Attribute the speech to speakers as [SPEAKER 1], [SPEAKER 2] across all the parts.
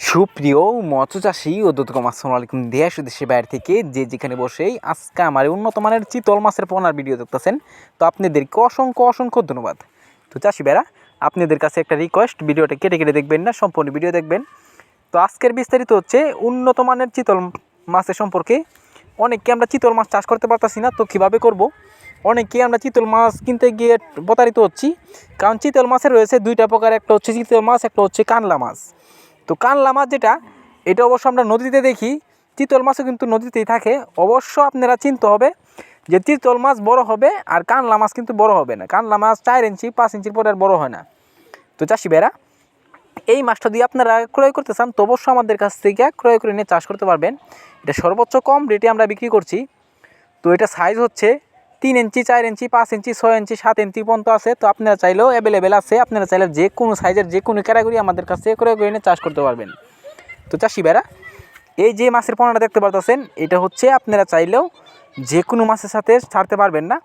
[SPEAKER 1] সুপ্রিয় মৎস্য চাষি ও দোতকম আসসালামু আলাইকুম। দেশ ও দেশের বাইরে থেকে যে যেখানে বসেই আজকে আমার উন্নত মানের চিতল মাছের পোনার ভিডিও দেখতেছেন, তো আপনাদেরকে অসংখ্য অসংখ্য ধন্যবাদ। তো চাষি বেড়া আপনাদের কাছে একটা রিকোয়েস্ট ভিডিওটা কেটে কেটে দেখবেন না, সম্পূর্ণ ভিডিও দেখবেন। তো আজকের বিস্তারিত হচ্ছে উন্নত মানের চিতল মাছের সম্পর্কে। অনেককে আমরা চিতল মাছ চাষ করতে পারতাছি না, তো কীভাবে করব? অনেকে আমরা চিতল মাছ কিনতে গিয়ে প্রতারিত হচ্ছি, কারণ চিতল মাছের রয়েছে দুইটা প্রকার, একটা হচ্ছে চিতল মাছ, একটা হচ্ছে কানলা মাছ। তো কানলা মাছ যেটা, এটা অবশ্য আমরা নদীতে দেখি, চিতল মাছও কিন্তু নদীতেই থাকে। অবশ্য আপনারা চিনতে হবে যে চিতল মাছ বড় হবে আর কানলা মাছ কিন্তু বড় হবে না। কানলা মাছ চার ইঞ্চি, পাঁচ ইঞ্চির পরে আর বড় হয় না। তো চাষি ভাইরা, এই মাছটা দিয়ে আপনারা ক্রয় করতে চান, তো অবশ্যই আমাদের কাছ থেকে ক্রয় করে নিয়ে চাষ করতে পারবেন। এটা সর্বোচ্চ কম রেটে আমরা বিক্রি করছি। তো এটা সাইজ হচ্ছে তিন ইঞ্চি, চার ইঞ্চি, পাঁচ ইঞ্চি, ছয় ইঞ্চি, সাত ইঞ্চি পর্যন্ত আছে। তো আপনারা চাইলেও অ্যাভেলেবেল আছে। আপনারা চাইলে যে কোনো সাইজের যে কোনো ক্যাটাগরি আমাদের কাছে থেকে ক্রয় করে চাষ করতে পারবেন। তো চাষি ভাইরা, এই যে মাছের পণ্যটা দেখতে পারতেছেন, এটা হচ্ছে আপনারা চাইলেও যে কোনো মাছের সাথে ছাড়তে পারবেন না।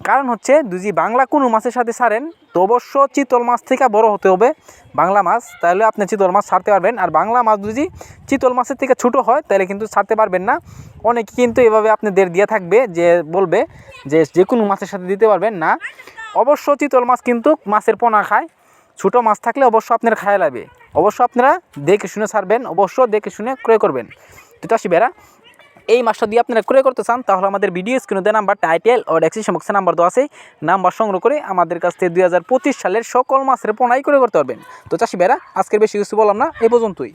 [SPEAKER 1] কারণ হচ্ছে যদি বাংলা কোনো মাছের সাথে সারেন তো অবশ্য চিতল মাছ থেকে বড় হতে হবে বাংলা মাছ, তাহলে আপনি চিতল মাছ ছাড়তে পারবেন। আর বাংলা মাছ যদি চিতল মাছের থেকে ছোটো হয়, তাহলে কিন্তু ছাড়তে পারবেন না। অনেকে কিন্তু এভাবে আপনাদের দিয়ে থাকবে, যে বলবে যে যে কোনো মাছের সাথে দিতে পারবেন না। অবশ্য চিতল মাছ কিন্তু মাছের পোনা খায়, ছোটো মাছ থাকলে অবশ্য আপনার খায় লাগবে। অবশ্য আপনারা দেখে শুনে ছাড়বেন, অবশ্য দেখে শুনে ক্রয় করবেন। তো চাষি ভাইরা এই মাসটা দিয়ে আপনারা ক্রয় করতে চান, তাহলে আমাদের ভিডিও স্ক্রিনে দেওয়া নাম্বার টাইটেল ও ডেক্সিশন বক্সে নাম্বার দেওয়া আছে। নাম্বার সংগ্রহ করে আমাদের কাছ থেকে দুই হাজার পঁচিশ সালের সকল মাসের পণাই ক্রয় করতে পারবেন। তো চাষি বেড়া আজকের বেশি কিছু বললাম না, এ পর্যন্তই।